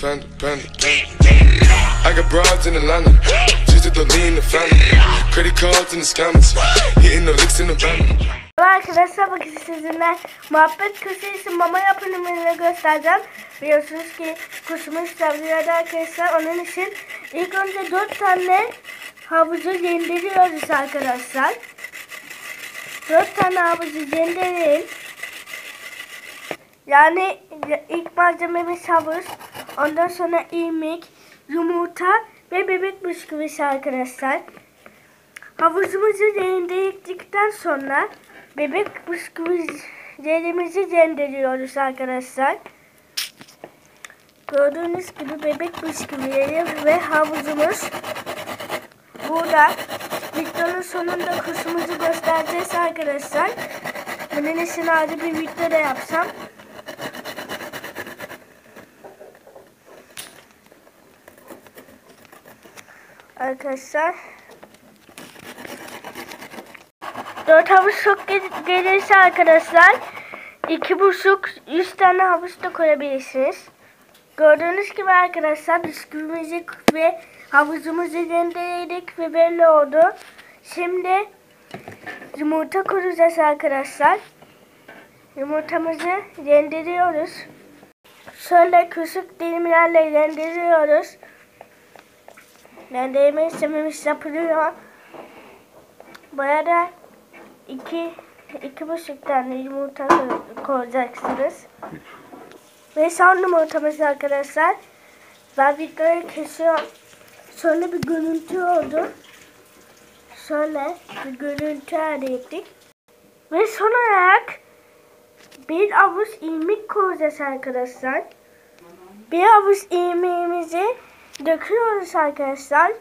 Panda, panda. I got broads in Atlanta. Just to the lean the family. Credit cards in the scammers. Hitting the licks in the van. Arkadaşlar bugün sizinle muhabbet kuşu mama yapımını göstereceğim. Biliyorsunuz ki kuşumuz sevgilerde arkadaşlar onun için ilk önce 4 tane havuzu rendeliyoruz arkadaşlar. 4 tane havuzu rendeleyin. Yani ilk malzememiz havuz. Ondan sonra irmik, yumurta ve bebek bisküvisi arkadaşlar. Havuzumuzu rendeledikten sonra bebek bisküvilerimizi rendeliyoruz arkadaşlar. Gördüğünüz gibi bebek bisküvileri ve havuzumuz burada. Videonun sonunda kuşumuzu göstereceğiz arkadaşlar. Bunun için ayrı bir video da yapsam. Arkadaşlar Dört havuz çok gel- gelirse arkadaşlar iki buçuk yüz tane havuz da koyabilirsiniz. Gördüğünüz gibi arkadaşlar bisküvimizi ve havuzumuzu rendeledik ve belli oldu. Şimdi yumurta kuracağız arkadaşlar. Yumurtamızı rendeliyoruz. Şöyle küçük dilimlerle rendeliyoruz. Rendeleme işlemimiz yapılıyor. Bu arada iki, iki buçuk tane yumurta koy- koyacaksınız. Ve son yumurtamız arkadaşlar. Ben videoyu kesiyorum. Şöyle bir görüntü oldu. Şöyle bir görüntü elde ettik. Ve son olarak bir avuç ilmik koyacağız arkadaşlar. Bir avuç ilmeğimizi döküyoruz arkadaşlar.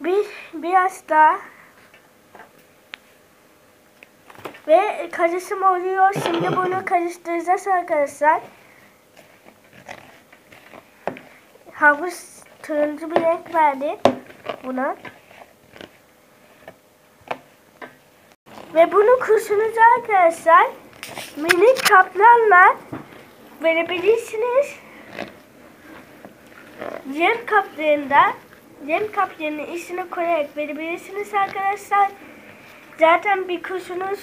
Bir biraz daha ve karışım oluyor. Şimdi bunu karıştıracağız arkadaşlar. Havuz turuncu bir renk verdi buna. Ve bunu kurşunuza arkadaşlar minik kaplarla verebilirsiniz. Yem kaplarında yem kaplarının içine koyarak verebilirsiniz arkadaşlar. Zaten bir kuşunuz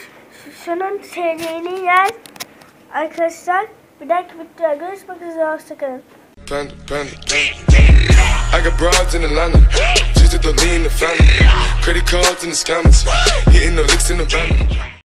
şunun sevdiğini yer. Arkadaşlar bir dahaki videoda görüşmek üzere hoşçakalın. Panda, panda. I got broads in Atlanta. Just to the lean the family. Credit cards in the scammers. Hitting the licks in the van.